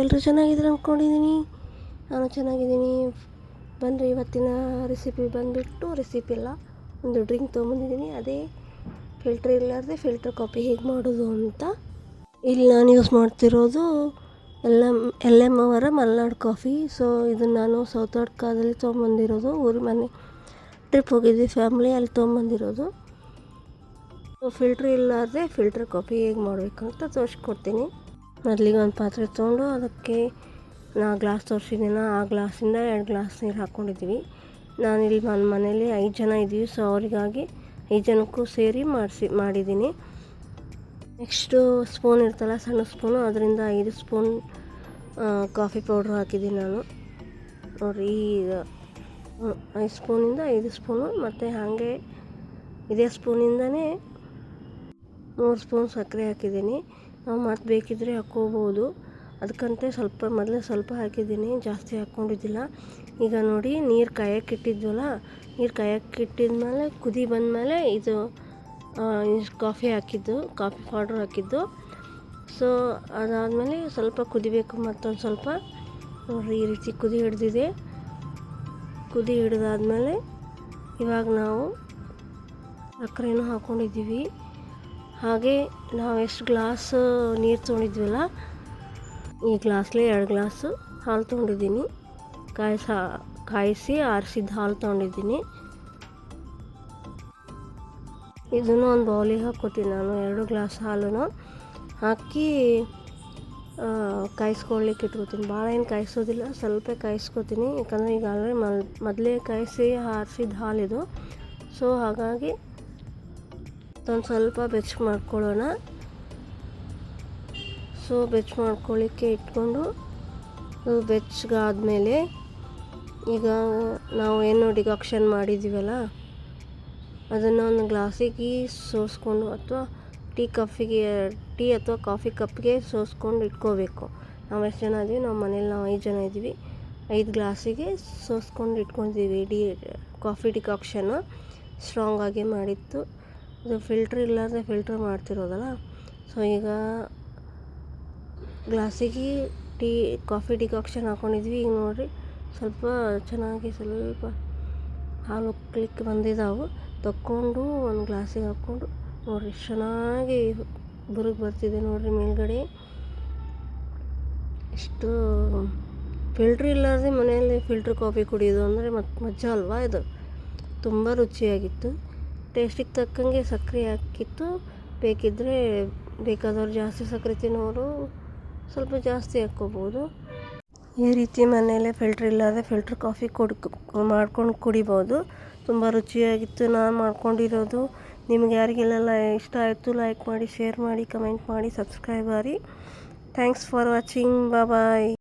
ಎಲ್ಲರೂ ಚೆನ್ನಾಗಿದ್ರು ಅಂದ್ಕೊಂಡಿದ್ದೀನಿ. ನಾನು ಚೆನ್ನಾಗಿದ್ದೀನಿ. ಬಂದರೆ ಇವತ್ತಿನ ರೆಸಿಪಿ ಬಂದುಬಿಟ್ಟು ರೆಸಿಪಿ ಅಲ್ಲ ಒಂದು ಡ್ರಿಂಕ್ ತೊಗೊಂಬಂದಿದ್ದೀನಿ ಅದೇ ಫಿಲ್ಟ್ರ್ ಇಲ್ಲಾರ್ದೆ ಫಿಲ್ಟರ್ ಕಾಪಿ ಹೇಗೆ ಮಾಡೋದು ಅಂತ. ಇಲ್ಲಿ ನಾನು ಯೂಸ್ ಮಾಡ್ತಿರೋದು ಎಲ್ ಎಂ ಎಲ್ ಎಂ ಅವರ ಮಲ್ನಾಡು ಕಾಫಿ ಸೊ ಇದನ್ನು ನಾನು ಸೌತಡ್ಕದಲ್ಲಿ ತೊಗೊಂಬಂದಿರೋದು ಊರ ಮನೆ ಟ್ರಿಪ್ ಹೋಗಿದ್ವಿ ಫ್ಯಾಮ್ಲಿ ಅಲ್ಲಿ ತೊಗೊಂಬಂದಿರೋದು ಫಿಲ್ಟ್ರ್ ಇಲ್ಲಾರ್ದೆ ಫಿಲ್ಟರ್ ಕಾಫಿ ಹೇಗೆ ಮಾಡಬೇಕು ಅಂತ ತೋರಿಸ್ಕೊಡ್ತೀನಿ. ಮೊದಲಿಗೆ ಒಂದು ಪಾತ್ರೆ ತೊಗೊಂಡು ಅದಕ್ಕೆ ನಾ ಗ್ಲಾಸ್ ತೋರಿಸಿದ್ದೀನ. ಆ ಗ್ಲಾಸಿಂದ ಎರಡು ಗ್ಲಾಸ್ ನೀರು ಹಾಕ್ಕೊಂಡಿದ್ದೀವಿ. ನಾನಿಲ್ಲಿ ನನ್ನ ಮನೇಲಿ ಐದು ಜನ ಇದ್ದೀವಿ. ಸೊ ಅವರಿಗಾಗಿ ಐದು ಜನಕ್ಕೂ ಸೇರಿ ಮಾಡಿಸಿ, ಮಾಡಿದ್ದೀನಿ. ನೆಕ್ಸ್ಟು ಸ್ಪೂನ್ ಇರ್ತಲ್ಲ ಸಣ್ಣ ಸ್ಪೂನು ಅದರಿಂದ ಐದು ಸ್ಪೂನ್ ಕಾಫಿ ಪೌಡ್ರ್ ಹಾಕಿದ್ದೀನಿ ನಾನು. ನೋಡಿರಿ ಈಗ ಐದು ಸ್ಪೂನಿಂದ ಐದು ಸ್ಪೂನು ಮತ್ತು ಹಾಗೆ ಇದೇ ಸ್ಪೂನಿಂದನೇ ಮೂರು ಸ್ಪೂನ್ ಸಕ್ಕರೆ ಹಾಕಿದ್ದೀನಿ. ನಾವು ಮತ್ತು ಬೇಕಿದ್ದರೆ ಹಾಕ್ಕೋಬೋದು. ಅದಕ್ಕಂತೆ ಸ್ವಲ್ಪ ಮೊದಲೇ ಸ್ವಲ್ಪ ಹಾಕಿದ್ದೀನಿ, ಜಾಸ್ತಿ ಹಾಕ್ಕೊಂಡಿದ್ದಿಲ್ಲ. ಈಗ ನೋಡಿ, ನೀರು ಕಾಯಕ್ಕೆ ಇಟ್ಟಿದ್ವಲ್ಲ, ನೀರು ಕಾಯಕ್ಕೆ ಇಟ್ಟಿದ್ಮೇಲೆ ಕುದಿ ಬಂದಮೇಲೆ ಇದು ಕಾಫಿ ಹಾಕಿದ್ದು, ಕಾಫಿ ಪೌಡ್ರ್ ಹಾಕಿದ್ದು. ಸೊ, ಅದಾದಮೇಲೆ ಸ್ವಲ್ಪ ಕುದಿಬೇಕು ಮತ್ತೊಂದು ಸ್ವಲ್ಪ. ನೋಡಿರಿ, ಈ ರೀತಿ ಕುದಿ ಹಿಡ್ದಿದೆ. ಕುದಿ ಹಿಡಿದಾದ್ಮೇಲೆ ಇವಾಗ ನಾವು ಸಕ್ಕರೆನೂ ಹಾಕ್ಕೊಂಡಿದ್ದೀವಿ ಹಾಗೆ ನಾವು ಎಷ್ಟು ಗ್ಲಾಸ್ ನೀರು ತೊಗೊಂಡಿದ್ವಲ್ಲ, ಈ ಗ್ಲಾಸ್ಲೇ ಎರಡು ಗ್ಲಾಸು ಹಾಲು ತೊಗೊಂಡಿದ್ದೀನಿ. ಕಾಯಿಸ, ಕಾಯಿಸಿ ಆರಿಸಿದ ಹಾಲು ತೊಗೊಂಡಿದ್ದೀನಿ. ಇದನ್ನು ಒಂದು ಬೌಲಿಗೆ ಹಾಕ್ಕೋತೀನಿ ನಾನು, ಎರಡು ಗ್ಲಾಸ್ ಹಾಲನ್ನು ಹಾಕಿ ಕಾಯಿಸ್ಕೊಳ್ಳಿಕ್ಕೆ ಇಟ್ಕೋತೀನಿ ಭಾಳ ಏನು ಕಾಯಿಸೋದಿಲ್ಲ, ಸ್ವಲ್ಪ ಕಾಯಿಸ್ಕೊತೀನಿ. ಯಾಕಂದರೆ ಈಗ ಆಲ್ರೆಡಿ ಮೊದಲೇ ಕಾಯಿಸಿ ಆರಿಸಿದ ಹಾಲಿದು. ಸೊ ಹಾಗಾಗಿ ಒಂದು ಸ್ವಲ್ಪ ಬೆಚ್ಚ ಮಾಡ್ಕೊಳ್ಳೋಣ. ಸೊ ಬೆಚ್ಚ ಮಾಡ್ಕೊಳ್ಳಿಕ್ಕೆ ಇಟ್ಕೊಂಡು ಬೆಚ್ಚಗಾದ್ಮೇಲೆ ಈಗ ನಾವು ಏನು ಡಿಕಾಕ್ಷನ್ ಮಾಡಿದ್ದೀವಲ್ಲ ಅದನ್ನು ಒಂದು ಗ್ಲಾಸಿಗೆ ಸೋಸ್ಕೊಂಡು ಅಥವಾ ಟೀ ಕಫಿಗೆ ಟೀ ಅಥವಾ ಕಾಫಿ ಕಪ್ಗೆ ಸೋಸ್ಕೊಂಡು ಇಟ್ಕೋಬೇಕು. ನಾವು ಎಷ್ಟು ಜನ ಇದ್ದೀವಿ ನಾವು ಮನೇಲಿ ನಾವು ಐದು ಜನ ಇದ್ದೀವಿ ಐದು ಗ್ಲಾಸಿಗೆ ಸೋಸ್ಕೊಂಡು ಇಟ್ಕೊಂಡಿದ್ದೀವಿ ಡಿ ಕಾಫಿ ಡಿಕಾಕ್ಷನ್ನು ಸ್ಟ್ರಾಂಗಾಗಿ ಮಾಡಿತ್ತು. ಇದು ಫಿಲ್ಟ್ರ್ ಇಲ್ಲಾರ್ದೆ ಫಿಲ್ಟ್ರ್ ಮಾಡ್ತಿರೋದಲ್ಲ? ಸೊ ಈಗ ಗ್ಲಾಸಿಗೆ ಟೀ, ಕಾಫಿ ಡಿಕಾಕ್ಷನ್ ಹಾಕ್ಕೊಂಡಿದ್ವಿ ಈಗ ನೋಡಿರಿ, ಸ್ವಲ್ಪ ಚೆನ್ನಾಗಿ ಸ್ವಲ್ಪ ಹಾಲು ಕ್ಲಿಕ್ ಬಂದಿದ್ದಾವೆ ತಕ್ಕೊಂಡು ಒಂದು ಗ್ಲಾಸಿಗೆ ಹಾಕ್ಕೊಂಡು ನೋಡಿರಿ, ಚೆನ್ನಾಗಿ ಬುರುಗ್ ಬರ್ತಿದೆ ನೋಡಿರಿ ಮೇಲ್ಗಡೆ. ಇಷ್ಟು ಫಿಲ್ಟ್ರ್ ಇಲ್ಲಾರ್ದೆ ಮನೆಯಲ್ಲಿ ಫಿಲ್ಟ್ರ್ ಕಾಫಿ ಕುಡಿಯೋದು ಅಂದರೆ ಮತ್ತು ಮಜಾ ಅಲ್ವಾ ಇದು? ತುಂಬ ರುಚಿಯಾಗಿತ್ತು. ಟೇಸ್ಟಿಗೆ ತಕ್ಕಂಗೆ ಸಕ್ಕರೆ ಹಾಕಿತ್ತು ಬೇಕಿದ್ದರೆ ಬೇಕಾದವ್ರು ಜಾಸ್ತಿ ಸಕ್ಕರೆ ತಿನ್ನೋರು ಸ್ವಲ್ಪ ಜಾಸ್ತಿ ಹಾಕ್ಕೋಬೋದು. ಈ ರೀತಿ ಮನೆಯಲ್ಲೇ ಫಿಲ್ಟ್ರ್ ಇಲ್ಲದೆ ಫಿಲ್ಟ್ರ್ ಕಾಫಿ ಕುಡ್ ಮಾಡ್ಕೊಂಡು ಕುಡಿಬೋದು. ತುಂಬ ರುಚಿಯಾಗಿತ್ತು. ನಾನು ಮಾಡ್ಕೊಂಡಿರೋದು. ನಿಮ್ಗೆ ಯಾರಿಗೆಲ್ಲ ಇಷ್ಟ ಆಯಿತು ಲೈಕ್ ಮಾಡಿ ಶೇರ್ ಮಾಡಿ ಕಮೆಂಟ್ ಮಾಡಿ ಸಬ್ಸ್ಕ್ರೈಬ್ ಮಾಡಿ. Thanks for watching bye